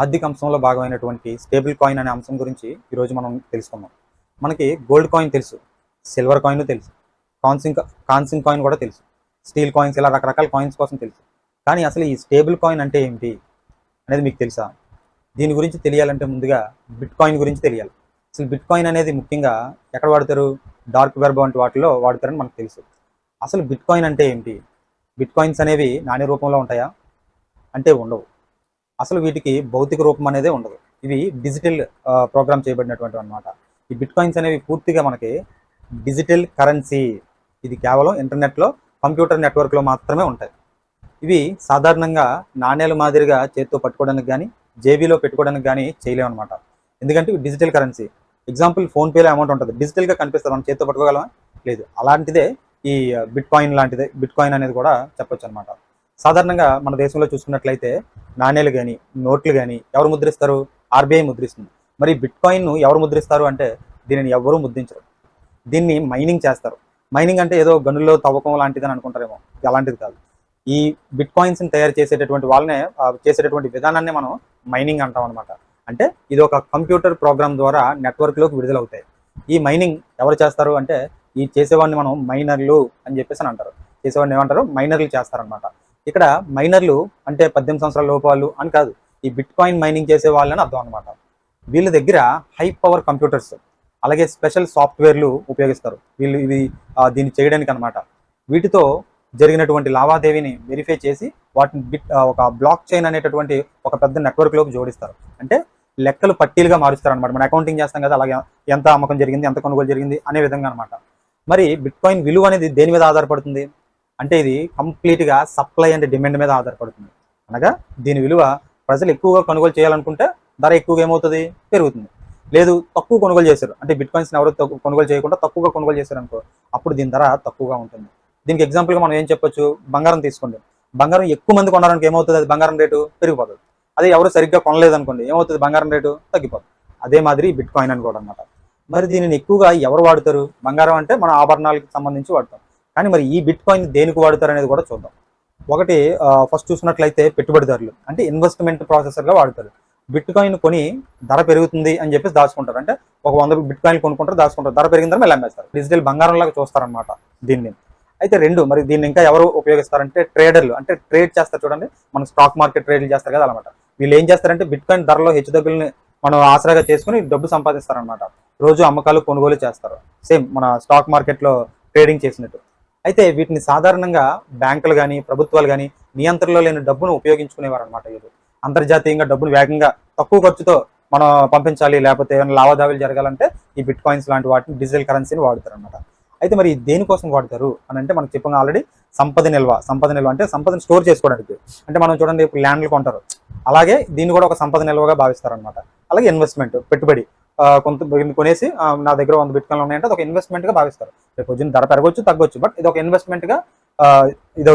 ఆర్థిక అంశంలో భాగమైనటువంటి stable coin అనే అంశం గురించి ఈరోజు మనం తెలుసుకుందాం. మనకి గోల్డ్ కాయిన్ తెలుసు సిల్వర్ కాయిన్ తెలుసు కాన్సింగ్ కాన్సింగ్ కాయిన్ కూడా తెలుసు స్టీల్ కాయిన్స్ ఇలా రకరకాల కాయిన్స్ కోసం తెలుసు. కానీ అసలు ఈ స్టేబుల్ కాయిన్ అంటే ఏమిటి అనేది మీకు తెలుసా? దీని గురించి తెలియాలంటే ముందుగా బిట్ కాయిన్ గురించి తెలియాలి. అసలు బిట్ కాయిన్ అనేది ముఖ్యంగా ఎక్కడ వాడతారు? డార్క్ వెబ్ వంటి వాటిలో వాడతారని మనకు తెలుసు. అసలు బిట్ కాయిన్ అంటే ఏంటి? బిట్ కాయిన్స్ అనేవి నాణ్య రూపంలో ఉంటాయా? అంటే ఉండవు. అసలు వీటికి భౌతిక రూపం అనేదే ఉండదు. ఇవి డిజిటల్ ప్రోగ్రామ్ చేయబడినటువంటి అనమాట ఈ బిట్ కాయిన్స్ అనేవి పూర్తిగా మనకి డిజిటల్ కరెన్సీ. ఇది కేవలం ఇంటర్నెట్లో కంప్యూటర్ నెట్వర్క్లో మాత్రమే ఉంటాయి. ఇవి సాధారణంగా నాణ్యాల మాదిరిగా చేత్తో పట్టుకోవడానికి కానీ జేబీలో పెట్టుకోవడానికి కానీ చేయలేము అనమాట ఎందుకంటే ఇవి డిజిటల్ కరెన్సీ. ఎగ్జాంపుల్ ఫోన్పేలో అమౌంట్ ఉంటుంది. డిజిటల్గా కనిపిస్తుంది. మనం చేత్తో పట్టుకోగలమా? లేదు. అలాంటిదే ఈ బిట్ కాయిన్ లాంటిదే. బిట్ కాయిన్ అనేది కూడా చెప్పొచ్చు అనమాట సాధారణంగా మన దేశంలో చూసుకున్నట్లయితే నాణ్యాలు కానీ నోట్లు కానీ ఎవరు ముద్రిస్తారు? ఆర్బీఐ ముద్రిస్తుంది. మరి బిట్ కాయిన్ను ఎవరు ముద్రిస్తారు అంటే దీనిని ఎవరూ ముద్రించరు. దీన్ని మైనింగ్ చేస్తారు. మైనింగ్ అంటే ఏదో గనుల్లో తవ్వకం లాంటిది అని అనుకుంటారేమో. అలాంటిది కాదు. ఈ బిట్ కాయిన్స్ని తయారు చేసేటటువంటి వాళ్ళనే చేసేటటువంటి విధానాన్ని మనం మైనింగ్ అంటాం అనమాట అంటే ఇది ఒక కంప్యూటర్ ప్రోగ్రామ్ ద్వారా నెట్వర్క్లోకి విడుదలవుతాయి. ఈ మైనింగ్ ఎవరు చేస్తారు అంటే ఈ చేసేవాడిని మనం మైనర్లు అని చెప్పేసి అని అంటారు. చేసేవాడిని ఏమంటారు? మైనర్లు చేస్తారనమాట ఇక్కడ మైనర్లు అంటే పద్దెనిమిది సంవత్సరాల లోపు వాళ్ళు అని కాదు ఈ బిట్ కాయిన్ మైనింగ్ చేసే వాళ్ళని అర్థం అనమాట వీళ్ళ దగ్గర హై పవర్ కంప్యూటర్స్ అలాగే స్పెషల్ సాఫ్ట్వేర్లు ఉపయోగిస్తారు. వీళ్ళు ఇవి దీన్ని చేయడానికి అనమాట వీటితో జరిగినటువంటి లావాదేవీని వెరిఫై చేసి వాటిని బిట్ ఒక బ్లాక్ చైన్ అనేటటువంటి ఒక పెద్ద నెట్వర్క్లోకి జోడిస్తారు. అంటే లెక్కలు పట్టీలుగా మారుస్తారు అనమాట మన అకౌంటింగ్ చేస్తాం కదా అలాగే ఎంత అమ్మకం జరిగింది ఎంత కొనుగోలు జరిగింది అనే విధంగా అనమాట మరి బిట్ కాయిన్ విలువ అనేది దేని మీద ఆధారపడుతుంది? అంటే ఇది కంప్లీట్గా సప్లై అండ్ డిమాండ్ మీద ఆధారపడుతుంది. అనగా దీని విలువ ప్రజలు ఎక్కువగా కొనుగోలు చేయాలనుకుంటే ధర ఎక్కువగా ఏమవుతుంది? పెరుగుతుంది. లేదు తక్కువ కొనుగోలు చేశారు. అంటే బిట్ కాయిన్స్ ఎవరు తక్కువ కొనుగోలు చేయకుండా తక్కువగా కొనుగోలు చేశారు అనుకో అప్పుడు దీని ధర తక్కువగా ఉంటుంది. దీనికి ఎగ్జాంపుల్గా మనం ఏం చెప్పొచ్చు? బంగారం తీసుకోండి. బంగారం ఎక్కువ మంది కొనడానికి ఏమవుతుంది? అది బంగారం రేటు పెరిగిపోతుంది. అదే ఎవరు సరిగ్గా కొనలేదు అనుకోండి ఏమవుతుంది? బంగారం రేటు తగ్గిపోతుంది. అదే మాదిరి బిట్ కాయిన్ అని కూడా అనమాట మరి దీనిని ఎక్కువగా ఎవరు వాడుతారు? బంగారం అంటే మన ఆభరణాలకు సంబంధించి వాడతాం. కానీ మరి ఈ బిట్ కాయిన్ దేనికి వాడుతారు అనేది కూడా చూద్దాం. ఒకటి ఫస్ట్ చూసినట్లయితే పెట్టుబడిదారులు అంటే ఇన్వెస్ట్మెంట్ ప్రాసెసర్గా వాడతారు. బిట్ కాయిన్ కొని ధర పెరుగుతుంది అని చెప్పేసి దాచుకుంటారు. అంటే ఒక వంద బిట్ కాయిన్ కొనుక్కుంటారు దాచుకుంటారు. ధర పెరిగిన తర్వాత మళ్ళీ అమ్మేస్తారు. డిజిటల్ బంగారం లాగా చూస్తారనమాట దీన్ని. అయితే రెండు మరి దీన్ని ఇంకా ఎవరు ఉపయోగిస్తారంటే ట్రేడర్లు. అంటే ట్రేడ్ చేస్తారు చూడండి. మన స్టాక్ మార్కెట్ ట్రేడ్లు చేస్తారు కదా అనమాట వీళ్ళు ఏం చేస్తారంటే బిట్ కాయిన్ ధరలో హెచ్చుతగ్గుల్ని మనం ఆసరాగా చేసుకుని డబ్బు సంపాదిస్తారనమాట రోజు అమ్మకాలు కొనుగోలు చేస్తారు. సేమ్ మన స్టాక్ మార్కెట్లో ట్రేడింగ్ చేసినట్టు. అయితే వీటిని సాధారణంగా బ్యాంకులు కానీ ప్రభుత్వాలు కానీ నియంత్రణలో లేని డబ్బును ఉపయోగించుకునేవారు అనమాట వీళ్ళు. అంతర్జాతీయంగా డబ్బును వేగంగా తక్కువ ఖర్చుతో మనం పంపించాలి లేకపోతే ఏమైనా లావాదేవీలు జరగాలంటే ఈ బిట్ కాయిన్స్ లాంటి వాటిని డిజిటల్ కరెన్సీని వాడుతారు అనమాట అయితే మరి దేనికోసం వాడతారు అని అంటే మనకు చెప్పాం ఆల్రెడీ సంపద నిల్వ. సంపద నిల్వ అంటే సంపదను స్టోర్ చేసుకోవడానికి. అంటే మనం చూడండి ఇప్పుడు ల్యాండ్లు కొంటారు. అలాగే దీన్ని కూడా ఒక సంపద నిల్వగా భావిస్తారు అనమాట అలాగే ఇన్వెస్ట్మెంట్ పెట్టుబడి కొంత కొనేసి నా దగ్గర వంద బిట్కాయిన్లు ఉన్నాయంటే అది ఒక ఇన్వెస్ట్మెంట్గా భావిస్తారు. రేపు ధర పెరగవచ్చు తగ్గొచ్చు. బట్ ఇది ఒక ఇన్వెస్ట్మెంట్గా ఇది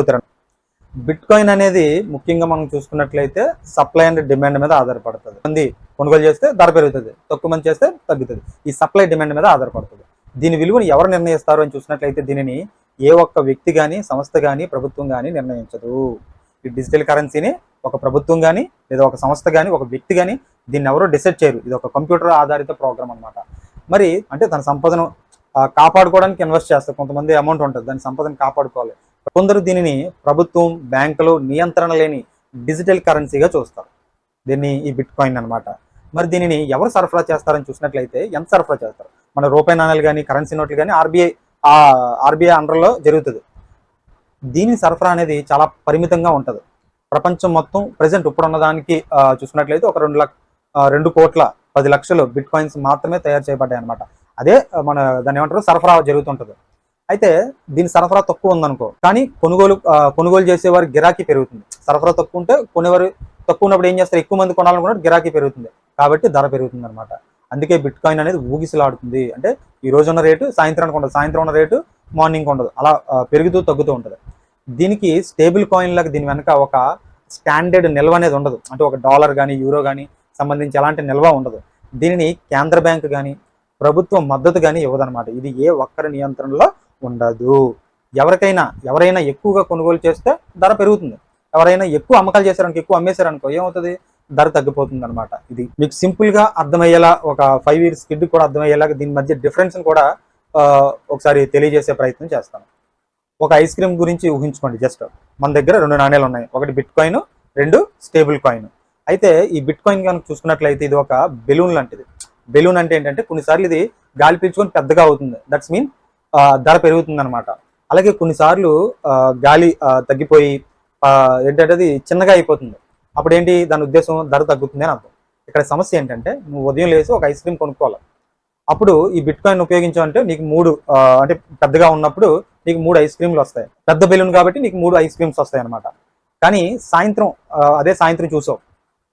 బిట్ కాయిన్ అనేది ముఖ్యంగా మనం చూసుకున్నట్లయితే సప్లై అండ్ డిమాండ్ మీద ఆధారపడుతుంది. మంది కొనుగోలు చేస్తే ధర పెరుగుతుంది తక్కువ మంది చేస్తే తగ్గుతుంది. ఈ సప్లై డిమాండ్ మీద ఆధారపడుతుంది. దీని విలువను ఎవరు నిర్ణయిస్తారు అని చూసినట్లయితే దీనిని ఏ ఒక్క వ్యక్తి కానీ సంస్థ కానీ ప్రభుత్వం కానీ నిర్ణయించదు. ఈ డిజిటల్ కరెన్సీని ఒక ప్రభుత్వం కానీ లేదా ఒక సంస్థ కానీ ఒక వ్యక్తి కానీ దీన్ని ఎవరో డిసైడ్ చేయరు. ఇది ఒక కంప్యూటర్ ఆధారిత ప్రోగ్రామ్ అన్నమాట. మరి అంటే తన సంపదను కాపాడుకోవడానికి ఇన్వెస్ట్ చేస్తారు. కొంతమంది అమౌంట్ ఉంటుంది. దాని సంపదను కాపాడుకోవాలి. కొందరు దీనిని ప్రభుత్వం బ్యాంకులు నియంత్రణ లేని డిజిటల్ కరెన్సీగా చూస్తారు. దీన్ని ఈ బిట్ కాయిన్ అనమాట మరి దీనిని ఎవరు సరఫరా చేస్తారని చూసినట్లయితే ఎంత సరఫరా చేస్తారు? మన రూపాయి నాణాలు కానీ కరెన్సీ నోట్లు కానీ ఆర్బీఐ ఆర్బీఐ అండర్లో జరుగుతుంది. దీని సరఫరా అనేది చాలా పరిమితంగా ఉంటుంది. ప్రపంచం మొత్తం ప్రజెంట్ ఇప్పుడు ఉన్నదానికి చూసినట్లయితే చూసుకున్నట్లయితే ఒక రెండు లక్ష రెండు కోట్ల పది లక్షలు బిట్ కాయిన్స్ మాత్రమే తయారు చేయబడ్డాయి అనమాట అదే మన దాన్ని ఏమంటారు సరఫరా జరుగుతుంటుంది. అయితే దీని సరఫరా తక్కువ ఉందనుకో కానీ కొనుగోలు కొనుగోలు చేసేవారి గిరాకీ పెరుగుతుంది. సరఫరా తక్కువ ఉంటే కొనేవారు తక్కువ ఉన్నప్పుడు ఏం చేస్తారు? ఎక్కువ మంది కొనాలనుకున్నప్పుడు గిరాకీ పెరుగుతుంది. కాబట్టి ధర పెరుగుతుంది అనమాట అందుకే బిట్ కాయిన్ అనేది ఊగిసలాడుతుంది. అంటే ఈ రోజు ఉన్న రేటు సాయంత్రానికి ఉండదు. సాయంత్రం ఉన్న రేటు మార్నింగ్ ఉండదు. అలా పెరుగుతూ తగ్గుతూ ఉంటుంది. దీనికి స్టేబుల్ కాయిన్ లాగా దీని వెనక ఒక స్టాండర్డ్ నిల్వ అనేది ఉండదు. అంటే ఒక డాలర్ కానీ యూరో కానీ సంబంధించి ఎలాంటి నిల్వ ఉండదు. దీనిని కేంద్ర బ్యాంక్ కానీ ప్రభుత్వం మద్దతు కానీ ఇవ్వదనమాట ఇది ఏ ఒక్కరి నియంత్రణలో ఉండదు. ఎవరికైనా ఎవరైనా ఎక్కువగా కొనుగోలు చేస్తే ధర పెరుగుతుంది. ఎవరైనా ఎక్కువ అమ్మకాలు చేశారనుకో ఎక్కువ అమ్మేశారనుకో ఏమవుతుంది? ధర తగ్గిపోతుంది అనమాట ఇది మీకు సింపుల్గా అర్థమయ్యేలా ఒక ఫైవ్ ఇయర్స్ కిడ్ కూడా అర్థమయ్యేలా దీని మధ్య డిఫరెన్స్ కూడా ఒకసారి తెలియజేసే ప్రయత్నం చేస్తాను. ఒక ఐస్ క్రీమ్ గురించి ఊహించుకోండి జస్ట్. మన దగ్గర రెండు నాణ్యాలు ఉన్నాయి. ఒకటి బిట్ కాయిన్ రెండు స్టేబుల్ కాయిన్. అయితే ఈ బిట్ కాయిన్ కనుక చూసుకున్నట్లయితే ఇది ఒక బెలూన్ లాంటిది. బెలూన్ అంటే ఏంటంటే కొన్నిసార్లు ఇది గాలి పీల్చుకొని పెద్దగా అవుతుంది. దట్స్ మీన్ ధర పెరుగుతుంది అనమాట అలాగే కొన్నిసార్లు గాలి తగ్గిపోయి ఏంటంటే అది చిన్నగా అయిపోతుంది. అప్పుడు ఏంటి దాని ఉద్దేశం ధర తగ్గుతుంది అని అర్థం. ఇక్కడ సమస్య ఏంటంటే నువ్వు ఉదయం లేసి ఒక ఐస్ క్రీమ్ కొనుక్కోవాలి. అప్పుడు ఈ బిట్ కాయిన్ ఉపయోగించామంటే నీకు మూడు అంటే పెద్దగా ఉన్నప్పుడు నీకు మూడు ఐస్ క్రీమ్లు వస్తాయి. పెద్ద బెలూన్ కాబట్టి నీకు మూడు ఐస్ క్రీమ్స్ వస్తాయి అనమాట కానీ సాయంత్రం అదే సాయంత్రం చూసావు.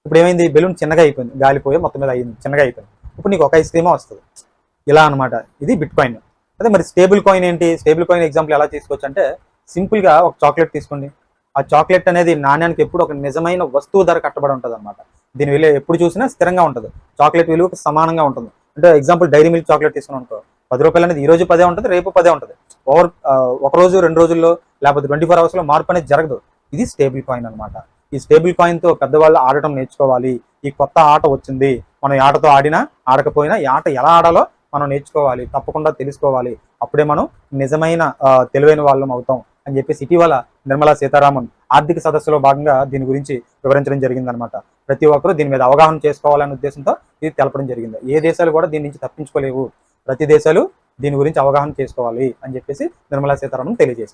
ఇప్పుడు ఏమైంది బెలూన్ చిన్నగా అయిపోయింది. గాలిపోయి మొత్తం మీద అయింది చిన్నగా అయిపోయింది. ఇప్పుడు నీకు ఒక ఐస్ క్రీమే వస్తుంది. ఇలా అన్నమాట. ఇది బిట్ కాయిన్ అదే మరి స్టేబుల్ కాయిన్ ఏంటి? స్టేబుల్ కాయిన్ ఎగ్జాంపుల్ ఎలా తీసుకోవచ్చు అంటే సింపుల్గా ఒక చాక్లెట్ తీసుకోండి. ఆ చాక్లెట్ అనేది నాణ్యానికి ఎప్పుడు ఒక నిజమైన వస్తువు ధర కట్టబడి ఉంటుంది అనమాట దీని విలువ ఎప్పుడు చూసినా స్థిరంగా ఉంటుంది. చాక్లెట్ విలువ సమానంగా ఉంటుంది. అంటే ఎగ్జాంపుల్ డైరీ మిల్క్ చాక్లెట్ తీసుకున్నాం అనుకో పది రూపాయలు అనేది ఈ రోజు పదే ఉంటుంది రేపు పదే ఉంటుంది. ఓవర్ ఒక రోజు రెండు రోజుల్లో లేకపోతే ట్వంటీ ఫోర్ అవర్స్లో మార్పు అనేది జరగదు. ఇది స్టేబుల్ కాయిన్ అనమాట ఈ స్టేబుల్ కాయిన్తో పెద్దవాళ్ళు ఆడటం నేర్చుకోవాలి. ఈ కొత్త ఆట వచ్చింది. మనం ఈ ఆటతో ఆడినా ఆడకపోయినా ఈ ఆట ఎలా ఆడాలో మనం నేర్చుకోవాలి తప్పకుండా తెలుసుకోవాలి. అప్పుడే మనం నిజమైన తెలివైన వాళ్ళం అవుతాం అని చెప్పేసి ఇటీవల నిర్మలా సీతారామన్ ఆర్థిక సదస్సులో భాగంగా దీని గురించి వివరించడం జరిగిందనమాట ప్రతి ఒక్కరూ దీని మీద అవగాహన చేసుకోవాలనే ఉద్దేశంతో ఇది తెలపడం జరిగింది. ఏ దేశాలు కూడా దీని నుంచి తప్పించుకోలేవు. ప్రతి దేశాలు దీని గురించి అవగాహన చేసుకోవాలి అని చెప్పేసి నిర్మలా సీతారామన్ తెలియజేసింది.